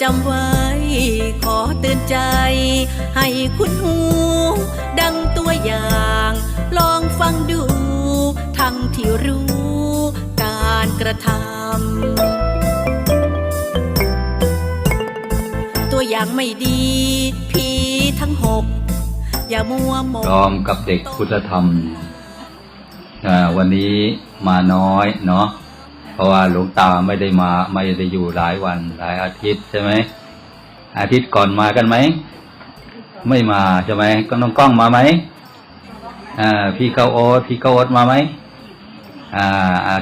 จำไว้ ขอเตือนใจ ให้คุณหู ดังตัวอย่าง ลองฟังดู ทั้งที่รู้ การกระทำตัวอย่างไม่ดีผีทั้งหกอย่ามัวหมองพร้อมกับเด็กพุทธธรรมวันนี้มาน้อยเนาะ ราะว่าหลวงตาไม่ได้มาไม่ได้อยู่หลายวันหลายอาทิตย์ใช่ไหมอาทิตย์ก่อนมากันไหมไม่มาใช่ไหมก็น้องกล้องมาไหมอ่า พี่เกาโอ๊ตพี่เกาโอ๊ตมาไหมอ่าอา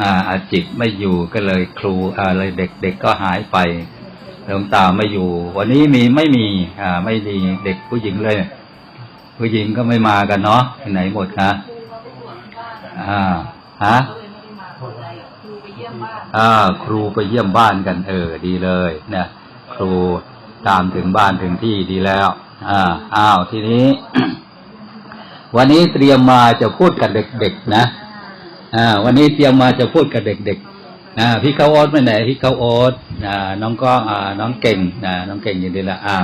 อ่าอาจิตไม่อยู่ก็เลยครูอ่าเลยเด็กเด็กก็หายไปหลวงตาไม่อยู่ วันนี้มีไม่มี อ่า ไม่มีเด็กผู้หญิงเลย ผู้หญิงก็ไม่มากันเนาะไหนหมดคะอ่าฮะ อ่าครูไปเยี่ยมบ้านกัน เออ ดีเลยเนี่ยครูตามถึงบ้านถึงที่ดีแล้ว อ่าอ้าวทีนี้ วันนี้เตรียมมาจะพูดกับเด็กๆนะอ่าวันนี้เตรียมมาจะพูดกับเด็กๆอ่าพี่เขาโอ๊ตไปไหนพี่เขาโอ๊ตอ่าน้องก้องอ่าน้องเก่งอ่าน้องเก่งยินดีละอ่า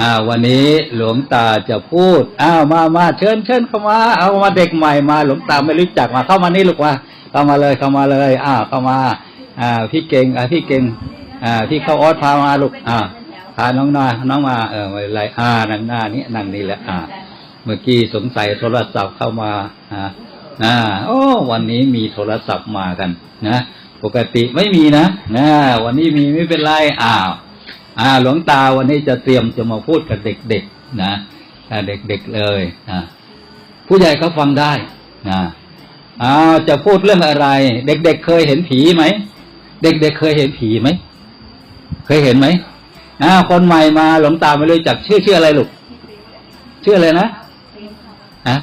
อ่า วันนี้หลวงตาจะพูดอ้าวมามาเชิญเชิญเข้ามา เอามาเด็กใหม่มา หลวงตาไม่รู้จักมาเข้ามานี่ลูกว่า เข้ามาเลยเข้ามาเลยอ้าวเข้ามาอ่าพี่เก่งอ่าพี่เก่งอ่าพี่เข้าออสพามาลูกอ่าพาน้องนาน้องมาเออไม่เป็นไรอ่านั่งหน้านี้นั่งนี่แหละอ่า เมื่อกี้สงสัยโทรศัพท์เข้ามาอ่าอ่าโอ้วันนี้มีโทรศัพท์มากันนะปกติไม่มีนะนะวันนี้มีไม่เป็นไรอ้าวอ่า หลวงตาวันนี้จะเตรียมจะมาพูดกับเด็กๆนะเด็กๆเลยนะผู้ใหญ่เขาฟังได้นะ อ้าวจะพูดเรื่องอะไร เด็กๆเคยเห็นผีไหมเด็กๆเคยเห็นผีไหมเคยเห็นไหมอ้าวคนใหม่มาหลวงตาไม่รู้จักชื่อชื่ออะไรลูกชื่ออะไรนะฮะ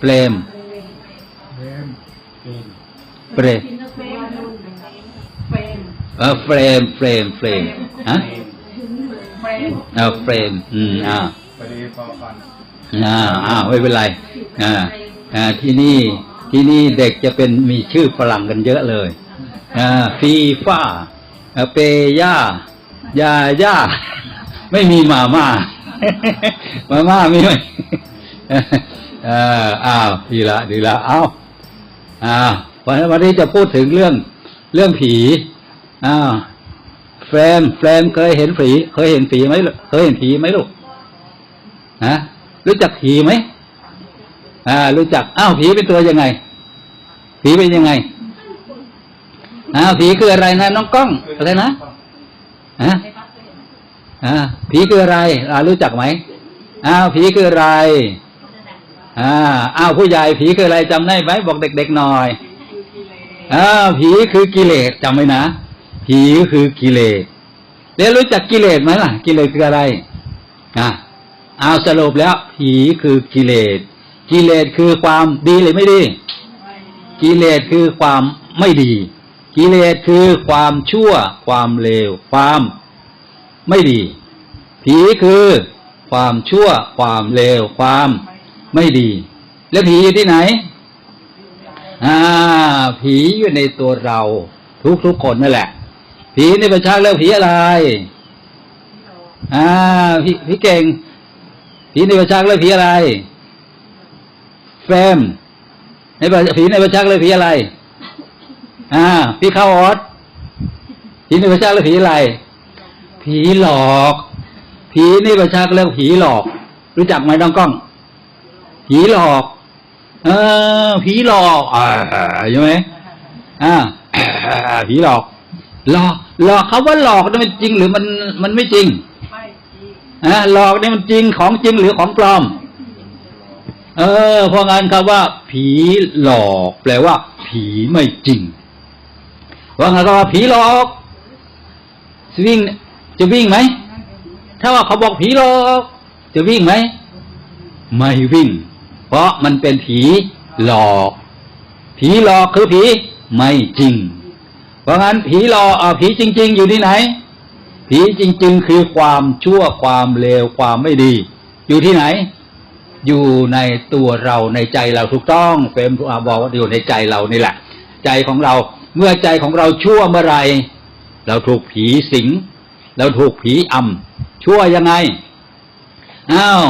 เปรมเปรมเออเฟรมเฟรมเฟรมฮะเออเฟรมอืมอ่าไปดีพอฟันอ่าอ่าไม่เป็นไรอ่าอ่า ที่นี่ที่นี่เด็กจะเป็นมีชื่อฝรั่งกันเยอะเลยฟีฟ่าเปย่ายาย่าไม่มีมาม่ามาม่ามีไหมอออ้าวดีละดีละอ้าอ้าววันนี้จะพูดถึงเรื่องเรื่องผีอ้าวแฟมแฟมเคยเห็นผี เคยเห็นผีไหมเคยเห็นผีไหมลูกฮะรู้จักผีไหม อ่า รู้จักอ้าวผีเป็นตัวยังไง ผีเป็นยังไงอ้าวผีคืออะไรนะน้องกล้องอะไรนะฮะอ่าผีคืออะไรอ่ารู้จักไหมอ้าวผีคืออะไรอ่าอ้าวผู้ใหญ่ผีคืออะไรจำได้ไหมบอกเด็กๆหน่อยอ้าวผีคือกิเลสจำไว้นะผีคือกิเลสแล้วรู้จักกิเลสไหมล่ะ กิเลสคืออะไรอ่าเอาสรุปแล้ว ผีคือกิเลส กิเลสคือความดีหรือไม่ดี กิเลสคือความไม่ดี กิเลสคือความชั่ว ความเลว ความไม่ดี ผีคือความชั่ว ความเลว ความไม่ดี แล้วผีอยู่ที่ไหน อ่า ผีอยู่ในตัวเรา ทุกทุกๆคนนั่นแหละ ผีในประชาเรียกผีอะไร อ่า พี่พี่เก่งผีในประชักเลยผีอะไร แฟมในประผีในประชักเลยผีอะไร อ่าพี่เข้าออสผีในประชักเลยผีอะไร ผีหลอก ผีในประชักเรียกผีหลอก รู้จักไหมน้องกล้อง ผีหลอก เออ ผีหลอก อ่าใช่ไหมอ่าผีหลอกหลอกหลอกเขาว่าหลอกนี่มันจริงหรือมันมันไม่จริงอ่าหลอกนี่มันจริงของจริงหรือของปลอม เออ เพราะงั้นคำว่า ผีหลอก แปลว่า ผีไม่จริง ว่างั้นก็ว่าผีหลอกจะวิ่ง จะวิ่งไหม ถ้าว่าเขาบอกผีหลอก จะวิ่งไหม ไม่วิ่ง เพราะมันเป็นผีหลอก ผีหลอกคือผีไม่จริง เพราะงั้นผีหลอกอ่าผีจริง ๆ อยู่ที่ไหน ผีจริง ๆ คือความชั่วความเลวความไม่ดี อยู่ที่ไหน อยู่ในตัวเราในใจเราถูกต้องเฟรมอาบอกว่าอยู่ในใจเรานี่แหละ ใจของเราเมื่อใจของเราชั่วเมื่อไรเราถูกผีสิง เราถูกผีอำชั่วยังไงอ้าว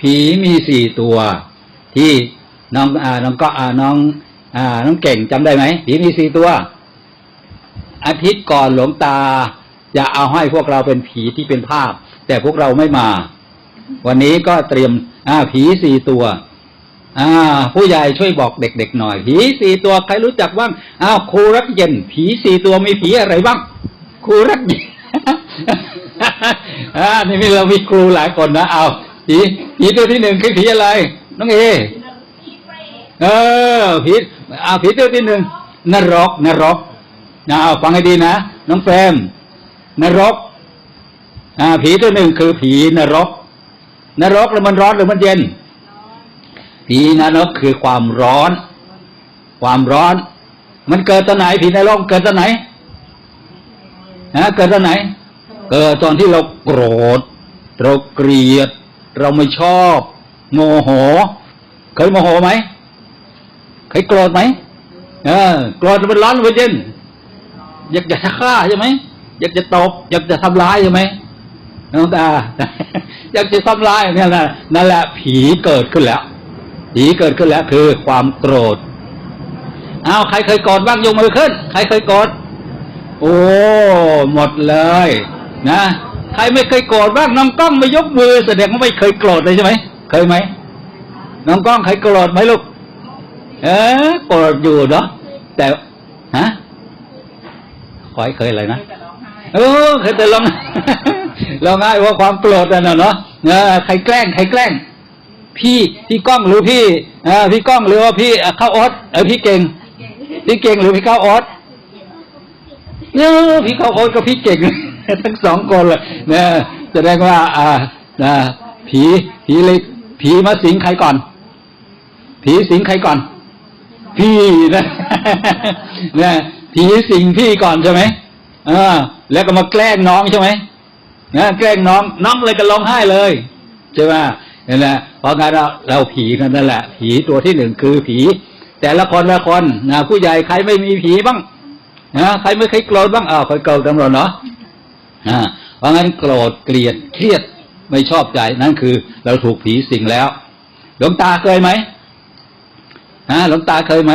ผีมีสี่ตัว ที่น้องอ่าน้องก็อ่าน้อง อ่า น้องเก่งจำได้ไหมผีมีสี่ตัว อาทิตย์ก่อนหลวงตาจะเอาให้พวกเราเป็นผีที่เป็นภาพ แต่พวกเราไม่มา วันนี้ก็เตรียม อ่า ผีสี่ตัว อ่า ผู้ใหญ่ช่วยบอกเด็กๆหน่อย ผีสี่ตัวใครรู้จักบ้างอ้าวครูรักเย็น ผีสี่ตัวมีผีอะไรบ้างครูรักเย็นอ่านี่มีเรามีครูหลายคนนะเอาผีผีตัวที่หนึ่งคือผีอะไร น้องเอเออผีเอาผีตัวที่หนึ่งนรกนรกนะเอาฟังให้ดีนะน้องแฟมนรกอ่าผีตัวหนึ่งคือผีนรก นรกแล้วมันร้อนหรือมันเย็นผีนรกคือความร้อน ความร้อน มันเกิดตอนไหนผีนรกเกิดตอนไหนนะเกิดตอนไหน เกิดตอนที่เราโกรธเราเกลียด เราไม่ชอบ โมโห เคยโมโหไหมเคยโกรธไหมเออโกรธมันร้อนมันเย็นอยากจะฆ่าใช่ไหมอยากจะตบอยากจะทำร้ายใช่ไหม น้องตาอยากจะทำร้ายเนี่ยนะนั่นแหละผีเกิดขึ้นแล้ว ผีเกิดขึ้นแล้วคือความโกรธอ้าวใครเคยโกรธบ้างยกมือขึ้น ใครเคยโกรธโอ้หมดเลย นะ ใครไม่เคยโกรธบ้างน้องกล้องไม่ยกมือแสดงว่าไม่เคยโกรธเลยใช่ไหมเคยไหมน้องกล้องเคยโกรธไหมลูก เออโกรธอยู่เนาะแต่ฮะคอยเคยอะไรนะเออเคยแต่ร้อง เร้องไห้เพราความโกรธนะเนาะใครแกล้งใครแกล้ง พี่พี่ก้องหรือพี่อพี่ก้องหรือว่าพี่เข้าวออสเออพี่เก่ง พี่เก่งหรือพี่ข้าวออสเออพี่ข้าวออสกับพี่เก่งทั้งสองคนเลยเนี่ยแสดงว่า อ่าอ่าผีผีเลยผีมาสิงใครก่อน ผีสิงใครก่อน พี่นะเนี่ยผีสิงพี่ก่อนใช่ไหมอ่าแล้วก็มาแกล้งน้องใช่ไหม นะแกล้งน้องน้องเลยก็ร้องไห้เลยใช่ไหมนี่แหละเพราะงั้นเราเราผีกันนั่นแหละ ผีตัวที่หนึ่งคือผี แต่ละคนละคนนะผู้ใหญ่ใครไม่มีผีบ้างนะใครไม่เคยโกรธบ้างอ้าวเคยโกรธกันหมดเนาะอ่าเพราะงั้นโกรธเกลียดเครียดไม่ชอบใจนั่นคือ เราถูกผีสิงแล้ว หลวงตาเคยไหมฮะหลวงตาเคยไหม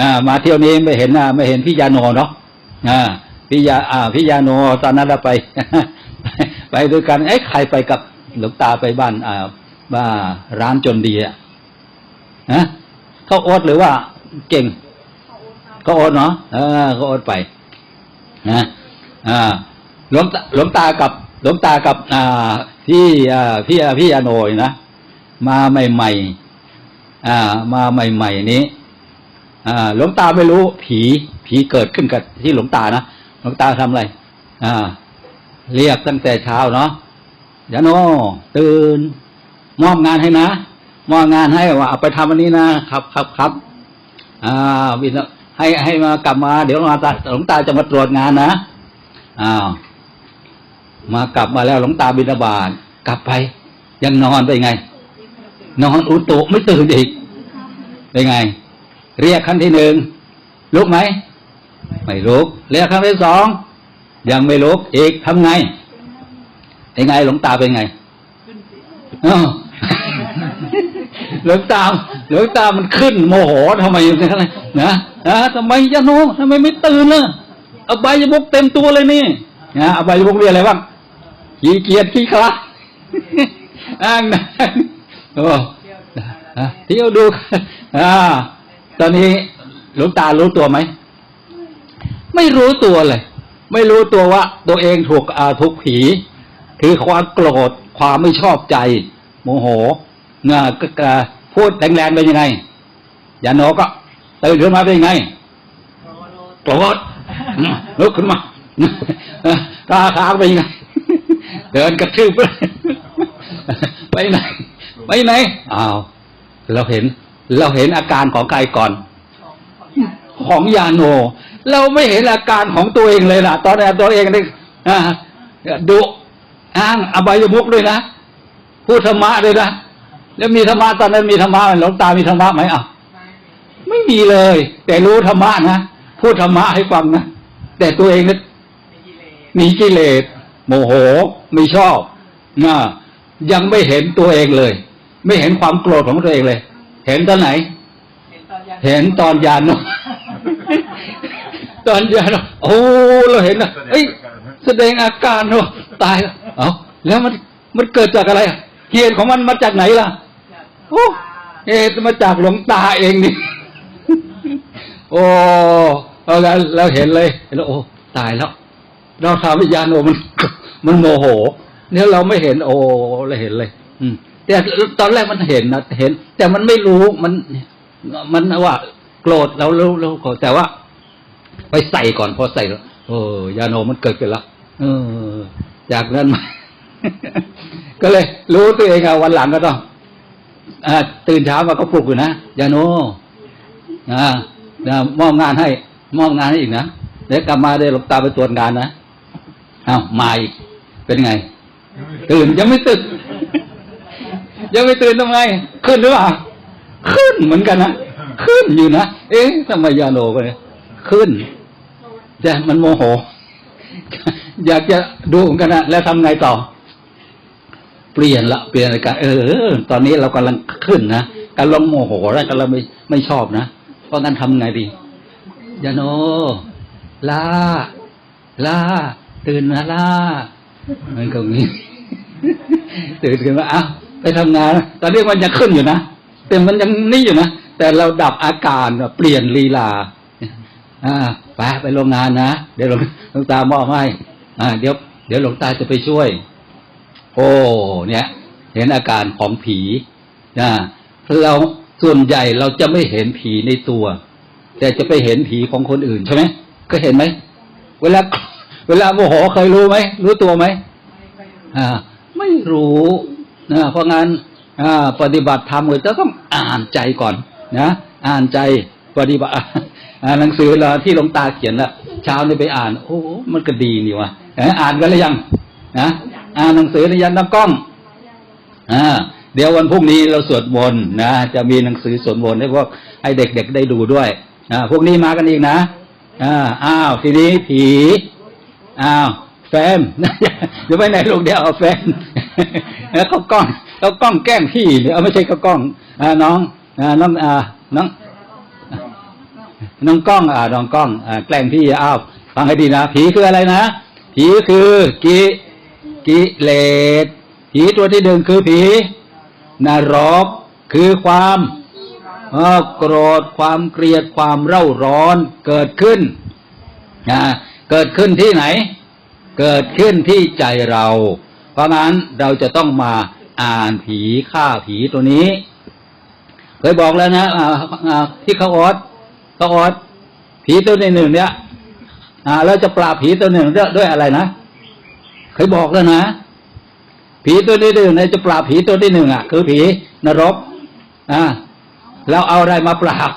อ่า มาเที่ยวนี้ไม่เห็นอ่าไม่เห็นพี่ยาโนเนาะอ่าพี่ยาอ่าพี่ยาโนตอนนั้นเราไป ไปด้วยกันเอ้ใครไปกับหลวงตาไปบ้านอ่าบ้าร้านจนดีอะฮะเขาโอ๊ตหรือว่าเก่งเขาโอ๊ตเนาะเออเขาโอ๊ตไปนะอ่าหลวงตาหลวงตากับหลวงตากับอ่าพี่อ่าพี่พี่ยาโนยนะมาใหม่ๆอ่า มาใหม่ๆนี้อ่าหลวงตาไม่รู้ ผี ผีเกิดขึ้นกับที่หลวงตานะหลวงตาทำอะไร อ่า เรียกตั้งแต่เช้าเนาะยาโนตื่น มอบงานให้นะ มอบงานให้ว่าเอาไปทำอันนี้นะครับครับครับอ่าวินให้ให้มากลับมา เดี๋ยวหลวงตาหลวงตาจะมาตรวจงานนะอ้าวมากลับมาแล้วหลวงตาบิณฑบาตกลับไป ยังนอนไปไง นอนอุตุไม่ตื่นอีกเป็นไง เรียกครั้งที่หนึ่งลุกไหมไม่ลุกเรียกครั้งที่สอง ยังไม่ลุกอีกทำไงเป็นไงหลวงตาเป็นไงหลวงตาหลวงตามันขึ้น โมโหทำไมอย่างนั้นนะนะทำไมยะโนทำไมไม่ตื่นเล่ะอบายมุกเต็มตัวเลยนี่นะอบายมุกเรียกอะไรบ้างขี้เกียจขี้คลาดอ้างนะโอ้อะเที่ยวดูอ่าตอนนี้หลวงตารู้ตัวไหม ไม่รู้ตัวเลย ไม่รู้ตัวว่าตัวเองถูกอาถูกผี คือความโกรธความไม่ชอบใจ โมโหเงาก็ก็พูดแรงๆเป็นยังไงยาโนก็ตื่นขึ้นมาเป็นยังไงโกรธลุกขึ้นมาตาค้างเป็นยังไง เดินกระทืบไปไหนไปไหนอ้าวเราเห็น เราเห็นอาการของใครก่อน ของยาโน เราไม่เห็นอาการของตัวเองเลยล่ะ ตอนนี้ตัวเองนี่อ่าดุอ้างอบายมุกด้วยนะพูดธรรมะด้วยนะแล้วมีธรรมะตอนนั้นมีธรรมะไหมหลวงตามีธรรมะไหมอะไม่มีเลย แต่รู้ธรรมะนะพูดธรรมะให้ฟังนะแต่ตัวเองนี่มีกิเลสโมโหไม่ชอบนะยังไม่เห็นตัวเองเลย ไม่เห็นความโกรธของตัวเองเลย เห็นตอนไหน เห็นตอนยานโน ตอนยานโนโอ้เราเห็นนะเอ้ยแสดงอาการเนาะตายแล้วเอาแล้วมันมันเกิดจากอะไรเหตุของมันมาจากไหนล่ะโอ้เหตุมาจากหลวงตาเองนี่โอ้แล้วเราเห็นเลยเห็นแล้วโอ้ตายแล้วเราทำวิญญาณโอมัน มันโมโห เนี่ยเราไม่เห็นโอ้เราเห็นเลย อืม แต่ตอนแรกมันเห็นนะเห็น แต่มันไม่รู้มัน มันว่า โกรธเราเราเราโกรธแต่ว่า ไปใส่ก่อนพอใส่แล้วโอ้ยาโนมันเกิดขึ้นแล้วเออจากนั้นมาก็เลย รู้ตัวเองอะวันหลังก็ต้องอตื่นเช้ามาก็ปลุกอยู่นะยาโนอ่าอ่ามอบงานให้มอบงานให้อีกนะเดี๋ยวกลับมาได้หลบตาไปตรวจงานนะอ้าวมาอีกเป็นไง ตื่นยังไม่ตื่นยังไม่ตื่นทำไมขึ้นหรือเปล่าขึ้นเหมือนกันนะขึ้นอยู่นะเอ๊ะทำไมยาโนก็เนี่ย ขึ้นแต่มันโมโห อยากจะดูเหมือนกันนะแล้วทำไงต่อ เปลี่ยนละเปลี่ยนอาการเออ ตอนนี้เรากำลังขึ้นนะกำลังโมโหแล้วกำลังไม่ไม่ชอบนะเพราะงั้นทำไงดียาโนลาลาตื่นนะลามันก็งี้ตื่นขึ้นมาอ้าวไปทำงานตอนนี้มันยังขึ้นอยู่นะแต่มันยังนี่อยู่นะแต่เราดับอาการเปลี่ยนลีลา อ่าไปไปโรงงานนะเดี๋ยวหลวงหลวงตามอบให้อ่า เดี๋ยว เดี๋ยวหลวงตาจะไปช่วย โอ้เนี่ย เห็นอาการของผีนะเราส่วนใหญ่เราจะไม่เห็นผีในตัว แต่จะไปเห็นผีของคนอื่นใช่ไหมก็เห็นไหมเวลาเวลาโมโหเคยรู้ไหมรู้ตัวไหมอ่า ไม่รู้นะเพราะงั้นอ่า ปฏิบัติธรรมเราจะต้องอ่านใจก่อน นะอ่านใจปฏิบัติ หนังสือเราที่หลวงตาเขียนละเช้านี่ไปอ่าน โอ้มันก็ดีนี่วะอ่านกันหรือยังนะอ่านหนังสือในยันน้ำกล้องอ่าเดี๋ยววันพรุ่งนี้เราสวดมนต์นะจะมีหนังสือสวดมนต์ให้พวกให้เด็กๆได้ดูด้วยอ่าพวกนี้มากันอีกนะอ่าอ้าวทีนี้ผีอ้าวแฟนอย่าไปไหนลูกเดียวเอาแฟนแล้วเขากล้องเขากล้องแกล้งพี่เนี่ยไม่ใช่เขากล้องอ่าน้องอ่าน้องอ่าน้อง น้องกล้องอ่าน้องกล้องอ่าแกล้งพี่อ้าวฟังให้ดีนะผีคืออะไรนะผีคือกิกิเลสผีตัวที่หนึ่งคือผีนรกคือความโกรธความเกลียดความเร่าร้อนเกิดขึ้นนะเกิดขึ้นที่ไหน เกิดขึ้นที่ใจเรา เพราะงั้นเราจะต้องมาอ่านผีฆ่าผีตัวนี้ เคยบอกแล้วนะที่เขาออด เขาออดผีตัวหนึ่งเนี่ยอ่าเราจะปราบผีตัวหนึ่งด้วยอะไรนะเคยบอกแล้วนะผีตัวที่หนึ่งเนี่ยจะปราบผีตัวที่หนึ่งอะ คือผีนรกอ่าแล้วเอาอะไรมาปราบ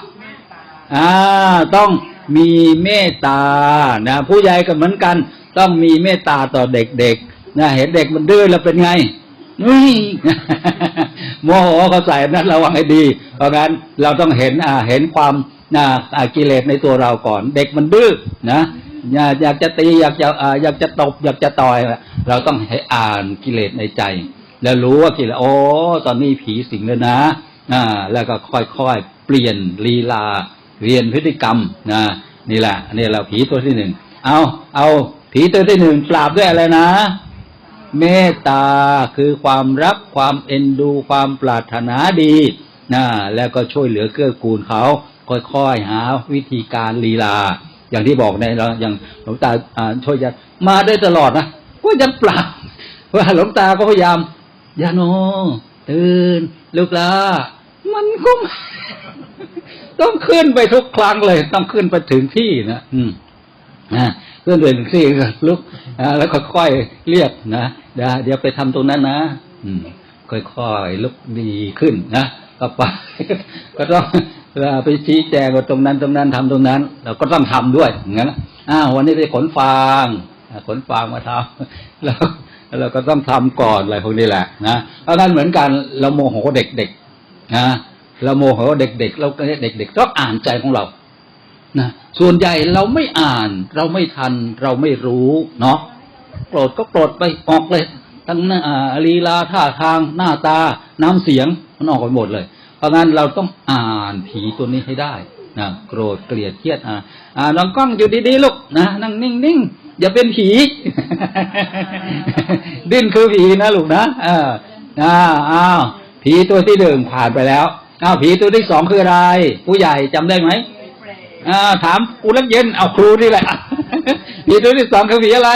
อ่าต้องมีเมตตานะผู้ใหญ่ก็เหมือนกัน ต้องมีเมตตาต่อเด็กๆนะเห็นเด็กมันดื้อแล้วเป็นไงนุ้ยโมโหเขาใส่นั้นระวังให้ดี เพราะงั้นเราต้องเห็นอ่าเห็นความ นะกิเลสในตัวเราก่อน เด็กมันดื้อนะอยากอยากจะตีอยากจะอยากจะตบอยากจะต่อยเราต้องให้อ่านกิเลสในใจ แล้วรู้ว่ากิเลสโอ้ตอนนี้ผีสิงแล้วนะอ่าแล้วก็ค่อยๆเปลี่ยนลีลาเรียนพฤติกรรมนะนี่แหละนี่เราผีตัวที่หนึ่งเอาเอาผีตัวที่หนึ่งปราบด้วยอะไรนะ เมตตาคือความรักความเอ็นดูความปรารถนาดีนะแล้วก็ช่วยเหลือเกื้อกูลเขา ค่อยๆหา วิธีการลีลา อย่างที่บอกในเราอย่างหลวงตาช่วยยันมาได้ตลอดนะก็ยังปราบว่าหลวงตาก็พยายามยาโนตื่นลูกลามันก็ต้องขึ้นไปทุกครั้งเลย ต้องขึ้นไปถึงที่นะอืมนะขึ้นไปถึงที่ลุกแล้วก็ค่อยเรียกนะเดี๋ยวเดี๋ยวไปทำตรงนั้นนะอืมค่อยๆลุกดีขึ้นนะก็ไปก็ต้อง เวลาไปชี้แจงว่าตรงนั้นตรงนั้นทำตรงนั้น เราก็ต้องทำด้วยอย่างนั้นอ้าววันนี้ไปขนฟางขนฟางมาทำแล้วเราก็ต้องทำก่อนอะไรพวกนี้แหละนะเพราะงั้นเหมือนกันเราโมโหเด็กๆนะเราโมโหเด็กๆเราก็เด็กๆต้องอ่านใจของเรานะส่วนใหญ่เราไม่อ่าน เราไม่ทัน เราไม่รู้เนาะโกรธก็โกรธไปออกเลย ทั้งน้าอ่าลีลาท่าทางหน้าตาน้ำเสียงมันออกไปหมดเลย เพราะงั้นเราต้องอ่านผีตัวนี้ให้ได้นะโกรธเกลียดเครียดอ่าอ่าน้องกล้องอยู่ดีๆลูกนะนั่งนิ่งๆอย่าเป็นผี ดิ้นคือผีนะลูกนะเอออ่าอ้าวผีตัวที่หนึ่งผ่านไปแล้วอ้าวผีตัวที่สองคืออะไร ผู้ใหญ่จำได้ไหมอ่าถามกูรักเย็นเอาครูนี่แหละผีตัวที่สองคือผีอะไร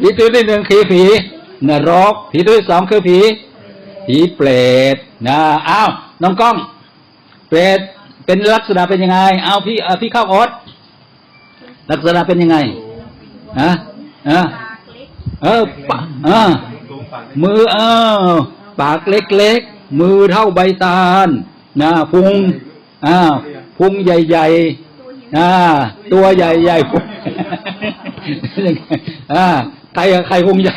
ผีตัวที่หนึ่งคือผีนรกผีตัวที่สองคือผี ผีเปรตนะอ้าวน้องกล้อง เปรตเป็นลักษณะเป็นยังไงเอาพี่เอาพี่เข้าออดลักษณะเป็นยังไงฮะฮะเออปะเออมือเออปากเล็กๆ มือเท่าใบตาลนะพุงอ่าพุงใหญ่ๆอ่าตัวใหญ่ๆพุงอ่าใครใครพุงใหญ่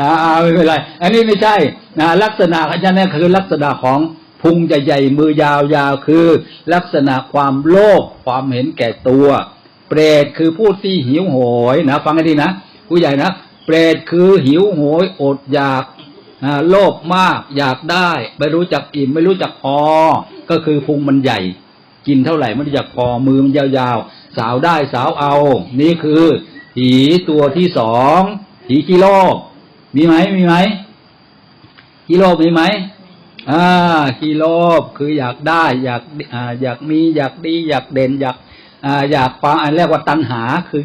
อ่าไม่เป็นไร อันนี้ไม่ใช่นะลักษณะอันนี้คือลักษณะของพุงใหญ่ๆมือยาวๆคือ ลักษณะความโลภความเห็นแก่ตัว เปรตคือผู้ที่หิวโหยนะ ฟังให้ดีนะผู้ใหญ่นะเปรตคือหิวโหยอดอยากอ่าโลภมากอยากได้ ไม่รู้จักอิ่มไม่รู้จักพอ ก็คือพุงมันใหญ่ กินเท่าไหร่ไม่รู้จักพอมือมันยาวๆ สาวได้สาวเอา นี่คือผีตัวที่สองผีกิโลก มีไหมมีไหมกิโลกมีไหมอ่ากิโลกคืออยากได้ อยากอ่าอยากมีอยากดี อยากเด่น อยากอ่าอยากความอันเรียกว่าตัณหา คือ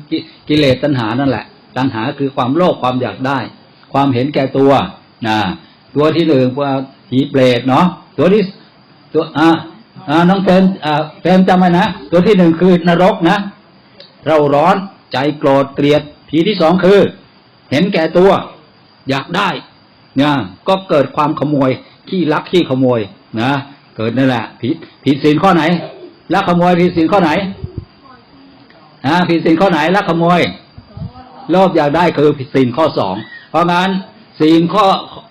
กิเลสตัณหานั่นแหละ ตัณหาคือความโลภความอยากได้ ความเห็นแก่ตัวนะตัวที่หนึ่งว่าผีเปรตเนาะตัวที่ตัวอ่าอ่าน้องเฟรมอ่าเฟมจำไว้นะตัวที่หนึ่งคือนรกนะ เราร้อนใจโกรธเกลียดผีที่สองคือ เห็นแก่ตัว อยากได้เนี่ยก็เกิดความขโมยขี้ลักขี้ขโมยนะเกิดนั่นแหละผิดผิดศีลข้อไหนลักขโมยผิดศีลข้อไหนอ่าผิดศีลข้อไหนลักขโมยโลภอยากได้คือผิดศีลข้อสองเพราะงั้นศีลข้อ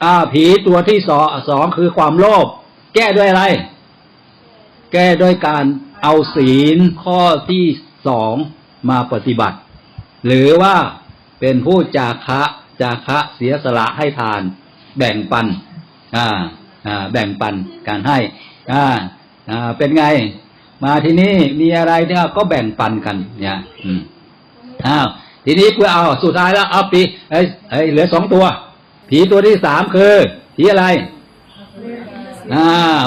อ่าผีตัวที่สองสองคือความโลภแก้ด้วยอะไร แก้ด้วยการเอาศีลข้อที่สองมาปฏิบัติ หรือว่าเป็นผู้จาคะ จาคะเสียสละให้ทาน แบ่งปันอ่าอ่าแบ่งปันการให้อ่าอ่าเป็นไง มาที่นี่มีอะไรเนี่ยก็แบ่งปันกัน เนี่ยอืมอ้าวทีนี้เพื่อเอาสุดท้ายแล้วเอาปีเอ้ยเอ้เหลือสองตัว ผีตัวที่สามคือผีอะไรอ่า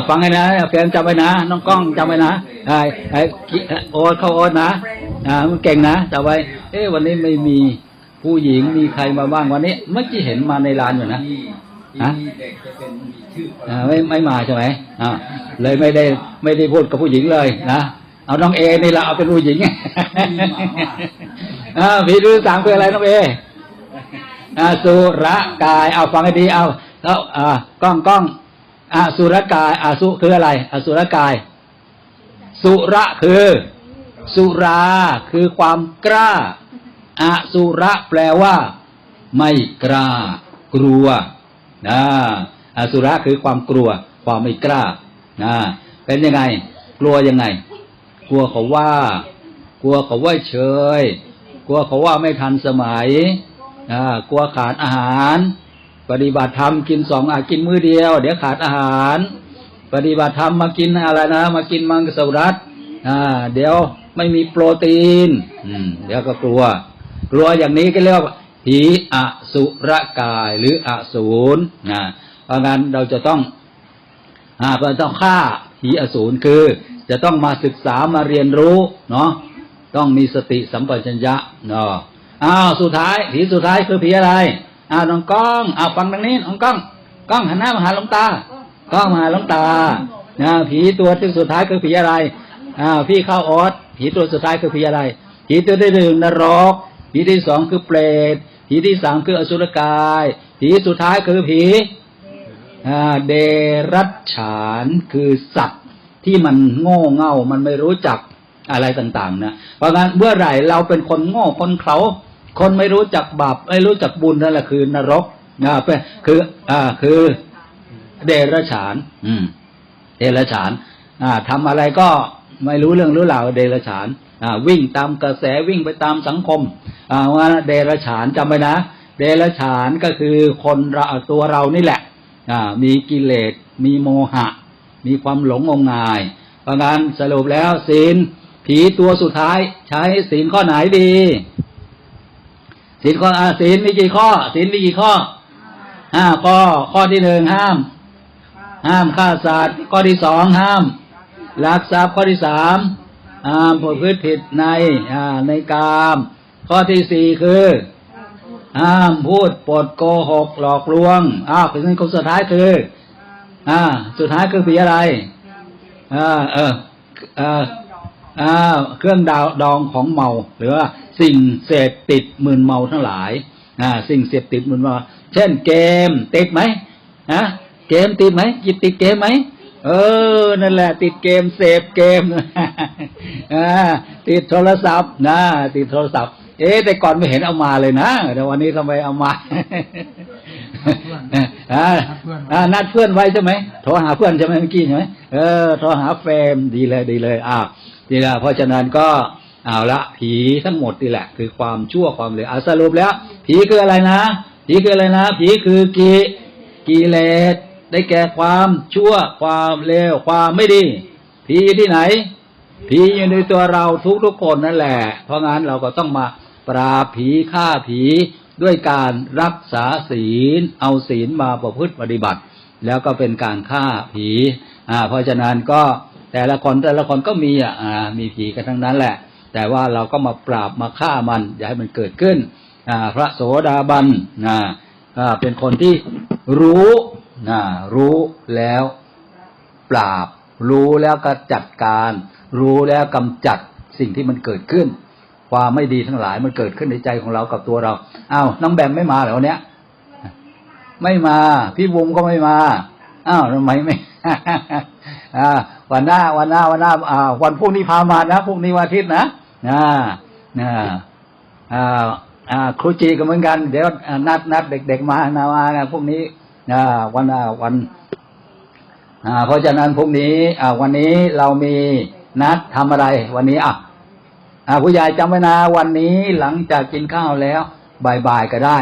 ฟังให้นะแฟนจำไว้นะน้องกล้องจำไว้นะไอ้ไอ้โอ๊ตเข้าโอ๊ตนะอ่ามันเก่งนะจำไว้ เอ๊ะวันนี้ไม่มี ผู้หญิงมีใครมาบ้างวันนี้ เมื่อกี้เห็นมาในร้านอยู่นะฮะอ่าไม่ไม่มาใช่ไหมอ่าเลยไม่ได้ไม่ได้พูดกับผู้หญิงเลยนะเอาน้องเอนี่ละเอาเป็นผู้หญิงอ่าผีดูสามคืออะไรน้องเออาสุรกายเอาฟังให้ดีเอาแล้วอ่ากล้องกล้องอาสุรกายอาสุคืออะไรอาสุรกาย สุระคือ สุราคือความกล้า อาสุระแปลว่า ไม่กล้ากลัวนะอาสุระคือความกลัว ความไม่กล้านะเป็นยังไง กลัวยังไง กลัวเขาว่า กลัวเขาว่าเฉย กลัวเขาว่าไม่ทันสมัยอ่ากลัวขาดอาหาร ปฏิบัติธรรมกินสองอากินมื้อเดียว เดี๋ยวขาดอาหาร ปฏิบัติธรรมมากินอะไรนะ มากินมังสวิรัตอ่า เดี๋ยวไม่มีโปรตีน อืม เดี๋ยวก็กลัว กลัวอย่างนี้ก็เรียกว่าผีอสุรกายหรืออสูรนะเพราะงั้นเราจะต้องอาเราต้องฆ่าผีอสูรคือ จะต้องมาศึกษามาเรียนรู้เนาะต้องมีสติสัมปชัญญะเนาะอ้าวสุดท้ายผีสุดท้ายคือผีอะไรอ้าวน้องก้องอ้าวฟังทางนี้น้องก้องก้องหันหน้ามาหาหลวงตาก้องมาหาหลวงตานะผีตัวที่สุดท้ายคือผีอะไรอ้าวพี่เข้าออสผีตัวสุดท้ายคือผีอะไรผีตัวที่หนึ่งนรก ผีที่สองคือเปรตผีที่สามคืออสุรกาย ผีสุดท้ายคือผีอ่าเดรัจฉานคือสัตว์ที่มันโง่เง่ามันไม่รู้จักอะไรต่างๆนะเพราะงั้นเมื่อไหร่เราเป็นคนโง่คนเขาคนไม่รู้จักบาปไม่รู้จักบุญนั่นแหละคือนรกนะเป็นคือ อ่า คือ เดรัจฉาน อืม เดรัจฉาน อ่าทำอะไรก็ไม่รู้เรื่องรู้ราวเดรัจฉาน วิ่งตามกระแสวิ่งไปตามสังคมว่าเดรัจฉานจำไว้นะ เดรัจฉานก็คือคนเราตัวเรานี่แหละมีกิเลสมีโมหะ มีความหลงงมงาย เพราะงั้นสรุปแล้วศีลผีตัวสุดท้ายใช้ศีลข้อไหนดีศีลข้อศีลมีกี่ข้อศีลมีกี่ข้อห้าข้อข้อที่หนึ่งห้าม ห้ามฆ่าสัตว์ข้อที่สองห้ามลักทรัพย์ข้อที่สาม ห้ามพฤติผิดในในกาม ข้อที่สี่คือ ห้ามพูดปดโกหกหลอกลวงอ้าวเป็นคนสุดท้ายคือ อ่า สุดท้ายคือผีอะไรอ่าเออเอออ่าเครื่องดาวดองของเมา หรือว่าสิ่งเสพติดมึนเมาทั้งหลายอ่าสิ่งเสพติดมึนเมา เช่นเกมติดไหมฮะเกมติดไหมจิตติดเกมไหม เออ นั่นแหละ ติดเกมเสพเกมติดโทรศัพท์นะติดโทรศัพท์ เอ๊แต่ก่อนไม่เห็นเอามาเลยนะแต่วันนี้ทำไมเอามาอนัดเพื่อนไว้ใช่ไหมโทรหาเพื่อนใช่ไหมเมื่อกี้ใช่ไหมเออโทรหาแฟมดีเลยดีเลยอ่าดีละเพราะฉะนั้นก็เอาละผีทั้งหมดนี่แหละ คือความชั่วความเลวอะสรุปแล้ว ผีคืออะไรนะ ผีคืออะไรนะ ผีคือกิกิเลส ได้แก่ความชั่วความเลวความไม่ดี ผีอยู่ที่ไหน ผีอยู่ในตัวเราทุกๆคนนั่นแหละ เพราะงั้นเราก็ต้องมาปราบผีฆ่าผีด้วยการรักษาศีล เอาศีลมาประพฤติปฏิบัติ แล้วก็เป็นการฆ่าผีอ่าเพราะฉะนั้นก็แต่ละคนแต่ละคนก็มีอะอ่ามีผีกันทั้งนั้นแหละ แต่ว่าเราก็มาปราบมาฆ่ามัน อย่าให้มันเกิดขึ้นอ่าพระโสดาบันอ่าเป็นคนที่รู้ อ่ารู้แล้วปราบ รู้แล้วก็จัดการ รู้แล้วกำจัดสิ่งที่มันเกิดขึ้น ความไม่ดีทั้งหลายมันเกิดขึ้นในใจของเรากับตัวเราอ้าวน้องแบมไม่มาเหรอวันเนี้ยไม่มา พี่บุ๋มก็ไม่มาอ้าวทำไมไม่วันหน้าวันหน้าวันหน้าอ่าวันพรุ่งนี้พามานะพรุ่งนี้วันอาทิตย์นะอ่าอ่าอ่าอ่าครูจีก็เหมือนกัน เดี๋ยวนัดนัดเด็ก ๆ มานามานะพรุ่งนี้ วันวันเพราะฉะนั้นพรุ่งนี้อ่าวันนี้เรามีนัดทำอะไร วันนี้อะอ่าผู้ใหญ่จำไว้นะวันนี้หลังจากกินข้าวแล้วบ่ายๆก็ได้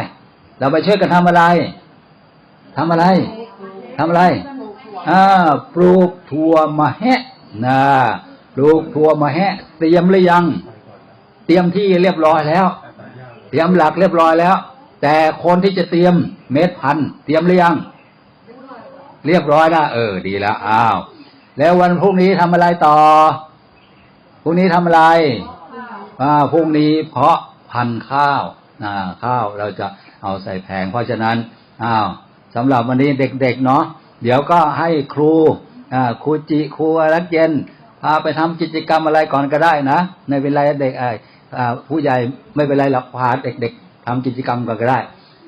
เราไปช่วยกันทำอะไรทำอะไรทำอะไรอ่าปลูกถั่วมะแฮะนะปลูกถั่วมะแฮะ เตรียมหรือยัง เตรียมที่เรียบร้อยแล้ว เตรียมหลักเรียบร้อยแล้ว แต่คนที่จะเตรียมเม็ดพันธุ์เตรียมหรือยัง เรียบร้อยนะเออ ดีแล้วอ้าว แล้ววันพรุ่งนี้ทำอะไรต่อพรุ่งนี้ทำอะไรอ่าพรุ่งนี้เพาะพันธุ์ข้าวอ่าข้าวเราจะเอาใส่แผง เพราะฉะนั้นอ้าวสำหรับวันนี้เด็กๆเนาะเดี๋ยวก็ให้ครูอ่าครูจิครูรักเย็นพาไปทำกิจกรรมอะไรก่อนก็ได้นะในเวลาเด็กไอ้ผู้ใหญ่ไม่เป็นไรหรอกพาเด็กๆ ทำกิจกรรมก็ได้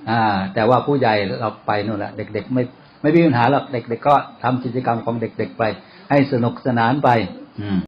อ่า แต่ว่าผู้ใหญ่เราไปนู่นแหละเด็ก ๆ ไม่ไม่มีปัญหาหรอกเด็ก ๆ ก็ทำกิจกรรมของเด็ก ๆ ไป ให้สนุกสนานไป อืม